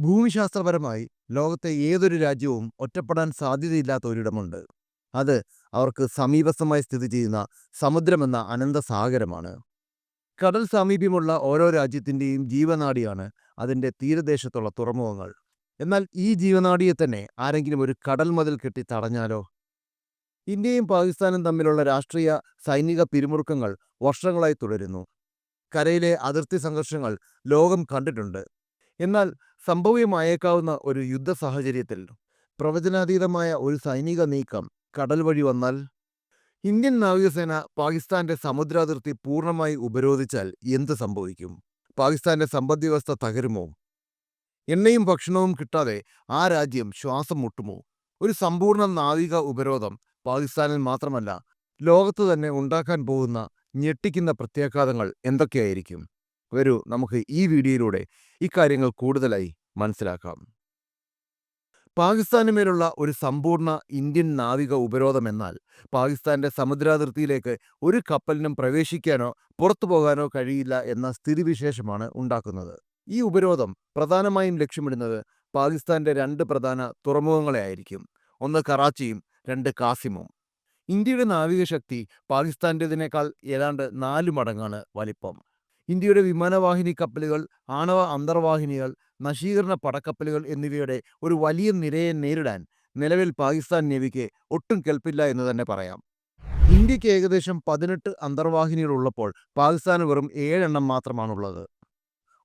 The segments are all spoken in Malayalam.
ഭൂമിശാസ്ത്രപരമായി ലോകത്തെ ഏതൊരു രാജ്യവും ഒറ്റപ്പെടാൻ സാധ്യതയില്ലാത്ത ഒരിടമുണ്ട്. അത് അവർക്ക് സമീപസ്ഥമായി സ്ഥിതി ചെയ്യുന്ന സമുദ്രമെന്ന അനന്തസാഗരമാണ്. കടൽ സാമീപ്യമുള്ള ഓരോ രാജ്യത്തിന്റെയും ജീവനാടിയാണ് അതിന്റെ തീരദേശത്തുള്ള തുറമുഖങ്ങൾ. എന്നാൽ ഈ ജീവനാടിയെ തന്നെ ആരെങ്കിലും ഒരു കടൽ മതിൽ കെട്ടി തടഞ്ഞാലോ? ഇന്ത്യയും പാകിസ്ഥാനും തമ്മിലുള്ള രാഷ്ട്രീയ സൈനിക പിരിമുറുക്കങ്ങൾ വർഷങ്ങളായി തുടരുന്നു. കരയിലെ അതിർത്തി സംഘർഷങ്ങൾ ലോകം കണ്ടിട്ടുണ്ട്. എന്നാൽ സംഭവ്യമായേക്കാവുന്ന ഒരു യുദ്ധ സാഹചര്യത്തിൽ പ്രവചനാതീതമായ ഒരു സൈനിക നീക്കം കടൽ വഴി വന്നാൽ ഇന്ത്യൻ നാവികസേന പാകിസ്ഥാന്റെ സമുദ്രാതിർത്തി പൂർണമായി ഉപരോധിച്ചാൽ എന്ത് സംഭവിക്കും? പാകിസ്ഥാന്റെ സമ്പദ്വ്യവസ്ഥ തകരുമോ? എണ്ണയും ഭക്ഷണവും കിട്ടാതെ ആ രാജ്യം ശ്വാസം മുട്ടുമോ? ഒരു സമ്പൂർണ നാവിക ഉപരോധം പാകിസ്ഥാനിൽ മാത്രമല്ല ലോകത്ത് തന്നെ ഉണ്ടാക്കാൻ പോകുന്ന ഞെട്ടിക്കുന്ന പ്രത്യാഘാതങ്ങൾ എന്തൊക്കെയായിരിക്കും? വരൂ നമുക്ക് ഈ വീഡിയോയിലൂടെ ഇക്കാര്യങ്ങൾ കൂടുതലായി മനസ്സിലാക്കാം. പാകിസ്ഥാന് മേലുള്ള ഒരു സമ്പൂർണ ഇന്ത്യൻ നാവിക ഉപരോധം എന്നാൽ പാകിസ്ഥാന്റെ സമുദ്രാതിർത്തിയിലേക്ക് ഒരു കപ്പലിനും പ്രവേശിക്കാനോ പുറത്തു പോകാനോ കഴിയില്ല എന്ന സ്ഥിതിവിശേഷമാണ് ഉണ്ടാക്കുന്നത്. ഈ ഉപരോധം പ്രധാനമായും ലക്ഷ്യമിടുന്നത് പാകിസ്ഥാന്റെ രണ്ട് പ്രധാന തുറമുഖങ്ങളെ ആയിരിക്കും ഒന്ന് കറാച്ചിയും രണ്ട് കാസിമും. ഇന്ത്യയുടെ നാവിക ശക്തി പാകിസ്ഥാന്റെതിനേക്കാൾ ഏതാണ്ട് നാല് മടങ്ങാണ് വലിപ്പം. ഇന്ത്യയുടെ വിമാനവാഹിനി കപ്പലുകൾ ആണവ അന്തർവാഹിനികൾ നശീകരണ പടക്കപ്പലുകൾ എന്നിവയുടെ ഒരു വലിയ നിരയെ നേരിടാൻ നിലവിൽ പാകിസ്ഥാൻ നേവിക്ക് ഒട്ടും കെൽപ്പില്ല എന്ന് തന്നെ പറയാം. ഇന്ത്യയ്ക്ക് ഏകദേശം പതിനെട്ട് അന്തർവാഹിനികൾ ഉള്ളപ്പോൾ പാകിസ്ഥാന് വെറും ഏഴെണ്ണം മാത്രമാണുള്ളത്.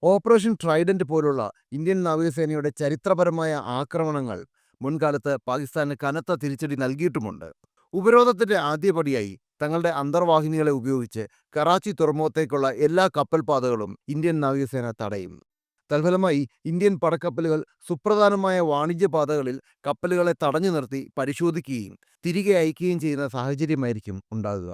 ഓപ്പറേഷൻ ട്രൈഡന്റ് പോലുള്ള ഇന്ത്യൻ നാവികസേനയുടെ ചരിത്രപരമായ ആക്രമണങ്ങൾ മുൻകാലത്ത് പാകിസ്ഥാന് കനത്ത തിരിച്ചടി നൽകിയിട്ടുമുണ്ട്. ഉപരോധത്തിന്റെ ആദ്യപടിയായി തങ്ങളുടെ അന്തർവാഹിനികളെ ഉപയോഗിച്ച് കറാച്ചി തുറമുഖത്തേക്കുള്ള എല്ലാ കപ്പൽപാതകളും ഇന്ത്യൻ നാവികസേന തടയും. തൽഫലമായി ഇന്ത്യൻ പടക്കപ്പലുകൾ സുപ്രധാനമായ വാണിജ്യ പാതകളിൽ കപ്പലുകളെ തടഞ്ഞു നിർത്തി പരിശോധിക്കുകയും തിരികെ അയക്കുകയും ചെയ്യുന്ന സാഹചര്യമായിരിക്കും ഉണ്ടാകുക.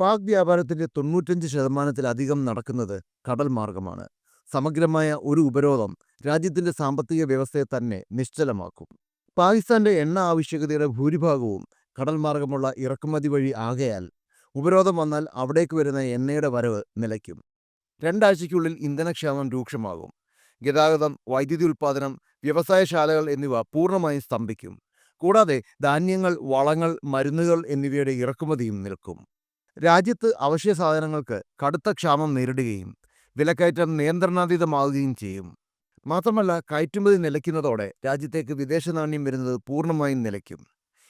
പാക് വ്യാപാരത്തിന്റെ തൊണ്ണൂറ്റഞ്ച് ശതമാനത്തിലധികം നടക്കുന്നത് കടൽ മാർഗമാണ്. സമഗ്രമായ ഒരു ഉപരോധം രാജ്യത്തിന്റെ സാമ്പത്തിക വ്യവസ്ഥയെ തന്നെ നിശ്ചലമാക്കും. പാകിസ്ഥാന്റെ എണ്ണ ആവശ്യകതയുടെ ഭൂരിഭാഗവും കടൽ മാർഗമുള്ള ഇറക്കുമതി വഴി ആകയാൽ ഉപരോധം വന്നാൽ അവിടേക്ക് വരുന്ന എണ്ണയുടെ വരവ് നിലയ്ക്കും. രണ്ടാഴ്ചയ്ക്കുള്ളിൽ ഇന്ധനക്ഷാമം രൂക്ഷമാകും. ഗതാഗതം വൈദ്യുതി ഉൽപ്പാദനം വ്യവസായശാലകൾ എന്നിവ പൂർണമായും സ്തംഭിക്കും. കൂടാതെ ധാന്യങ്ങൾ വളങ്ങൾ മരുന്നുകൾ എന്നിവയുടെ ഇറക്കുമതിയും നിൽക്കും. രാജ്യത്ത് അവശ്യ സാധനങ്ങൾക്ക് കടുത്ത ക്ഷാമം നേരിടുകയും വിലക്കയറ്റം നിയന്ത്രണാതീതമാവുകയും ചെയ്യും. മാത്രമല്ല കയറ്റുമതി നിലയ്ക്കുന്നതോടെ രാജ്യത്തേക്ക് വിദേശ നാണ്യം വരുന്നത് പൂർണമായും നിലയ്ക്കും.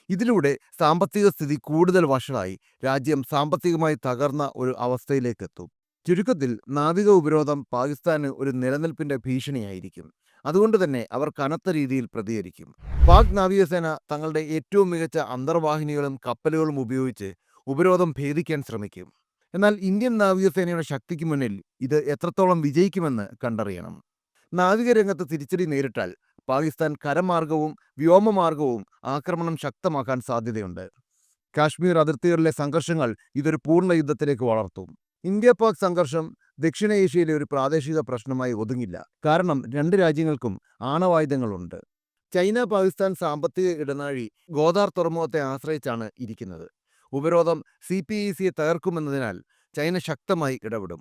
ഇതിലൂടെ സാമ്പത്തിക സ്ഥിതി കൂടുതൽ വഷളായി രാജ്യം സാമ്പത്തികമായി തകർന്ന ഒരു അവസ്ഥയിലേക്കെത്തും. ചുരുക്കത്തിൽ നാവിക ഉപരോധം പാകിസ്ഥാന് ഒരു നിലനിൽപ്പിന്റെ ഭീഷണിയായിരിക്കും. അതുകൊണ്ട് തന്നെ അവർ കനത്ത രീതിയിൽ പ്രതികരിക്കും. പാക് നാവികസേന തങ്ങളുടെ ഏറ്റവും മികച്ച അന്തർവാഹിനികളും കപ്പലുകളും ഉപയോഗിച്ച് ഉപരോധം ഭേദിക്കാൻ ശ്രമിക്കും. എന്നാൽ ഇന്ത്യൻ നാവികസേനയുടെ ശക്തിക്ക് മുന്നിൽ ഇത് എത്രത്തോളം വിജയിക്കുമെന്ന് കണ്ടറിയണം. നാവികരംഗത്ത് തിരിച്ചടി നേരിട്ടാൽ പാകിസ്ഥാൻ കരമാർഗവും വ്യോമമാർഗവും ആക്രമണം ശക്തമാക്കാൻ സാധ്യതയുണ്ട്. കാശ്മീർ അതിർത്തികളിലെ സംഘർഷങ്ങൾ ഇതൊരു പൂർണ യുദ്ധത്തിലേക്ക് വളർത്തും. ഇന്ത്യ പാക് സംഘർഷം ദക്ഷിണേഷ്യയിലെ ഒരു പ്രാദേശിക പ്രശ്നമായി ഒതുങ്ങില്ല. കാരണം രണ്ട് രാജ്യങ്ങൾക്കും ആണവായുധങ്ങളുണ്ട്. ചൈന പാകിസ്ഥാൻ സാമ്പത്തിക ഇടനാഴി ഗോദാർ തുറമുഖത്തെ ആശ്രയിച്ചാണ് ഇരിക്കുന്നത്. ഉപരോധം സി പി ഇ സിയെ തകർക്കുമെന്നതിനാൽ ചൈന ശക്തമായി ഇടപെടും.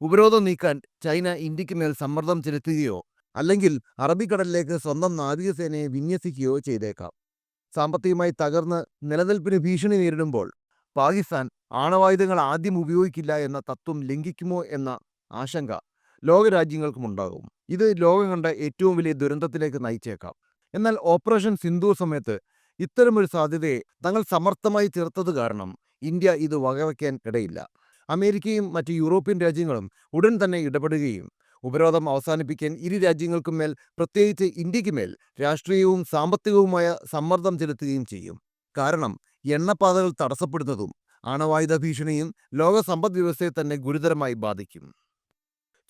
ഉപരോധം നീക്കാൻ ചൈന ഇന്ത്യയ്ക്ക് മേൽ സമ്മർദ്ദം ചെലുത്തുകയോ അല്ലെങ്കിൽ അറബിക്കടലിലേക്ക് സ്വന്തം നാവികസേനയെ വിന്യസിക്കുകയോ ചെയ്തേക്കാം. സാമ്പത്തികമായി തകർന്ന് നിലനിൽപ്പിന് ഭീഷണി നേരിടുമ്പോൾ പാകിസ്ഥാൻ ആണവായുധങ്ങൾ ആദ്യം ഉപയോഗിക്കില്ല എന്ന തത്വം ലംഘിക്കുമോ എന്ന ആശങ്ക ലോകരാജ്യങ്ങൾക്കുമുണ്ടാകും ഇത് ലോകം കണ്ട ഏറ്റവും വലിയ ദുരന്തത്തിലേക്ക് നയിച്ചേക്കാം. എന്നാൽ ഓപ്പറേഷൻ സിന്ധു സമയത്ത് ഇത്തരമൊരു സാധ്യതയെ തങ്ങൾ സമർത്ഥമായി ചേർത്തത് കാരണം ഇന്ത്യ ഇത് വകവയ്ക്കാൻ ഇടയില്ല. അമേരിക്കയും മറ്റ് യൂറോപ്യൻ രാജ്യങ്ങളും ഉടൻ തന്നെ ഇടപെടുകയും ഉപരോധം അവസാനിപ്പിക്കാൻ ഇരു രാജ്യങ്ങൾക്കും മേൽ പ്രത്യേകിച്ച് ഇന്ത്യയ്ക്ക് മേൽ രാഷ്ട്രീയവും സാമ്പത്തികവുമായ സമ്മർദ്ദം ചെലുത്തുകയും ചെയ്യും. കാരണം എണ്ണപ്പാതകൾ തടസ്സപ്പെടുന്നതും ആണവായുധ ഭീഷണിയും ലോക സമ്പദ് വ്യവസ്ഥയെ തന്നെ ഗുരുതരമായി ബാധിക്കും.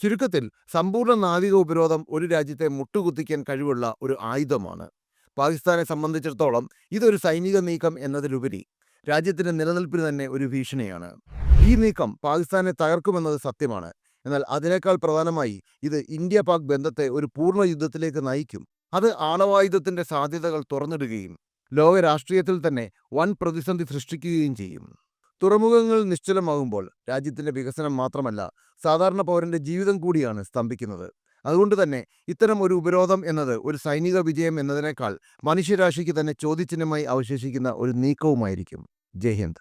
ചുരുക്കത്തിൽ സമ്പൂർണ നാവിക ഉപരോധം ഒരു രാജ്യത്തെ മുട്ടുകുത്തിക്കാൻ കഴിവുള്ള ഒരു ആയുധമാണ്. പാകിസ്ഥാനെ സംബന്ധിച്ചിടത്തോളം ഇതൊരു സൈനിക നീക്കം എന്നതിലുപരി രാജ്യത്തിന്റെ നിലനിൽപ്പിന് തന്നെ ഒരു ഭീഷണിയാണ്. ഈ നീക്കം പാകിസ്ഥാനെ തകർക്കുമെന്നത് സത്യമാണ്. എന്നാൽ അതിനേക്കാൾ പ്രധാനമായി ഇത് ഇന്ത്യ പാക് ബന്ധത്തെ ഒരു പൂർണ യുദ്ധത്തിലേക്ക് നയിക്കും. അത് ആണവായുധത്തിന്റെ സാധ്യതകൾ തുറന്നിടുകയും ലോക രാഷ്ട്രീയത്തിൽ തന്നെ വൻ പ്രതിസന്ധി സൃഷ്ടിക്കുകയും ചെയ്യും. തുറമുഖങ്ങൾ നിശ്ചലമാകുമ്പോൾ രാജ്യത്തിന്റെ വികസനം മാത്രമല്ല സാധാരണ പൗരന്റെ ജീവിതം കൂടിയാണ് സ്തംഭിക്കുന്നത്. അതുകൊണ്ട് തന്നെ ഇത്തരം ഒരു ഉപരോധം എന്നത് ഒരു സൈനിക വിജയം എന്നതിനേക്കാൾ മനുഷ്യരാശിക്ക് തന്നെ ചോദ്യചിഹ്നമായി അവശേഷിക്കുന്ന ഒരു നീക്കവുമായിരിക്കും. ജയ് ഹിന്ദ്.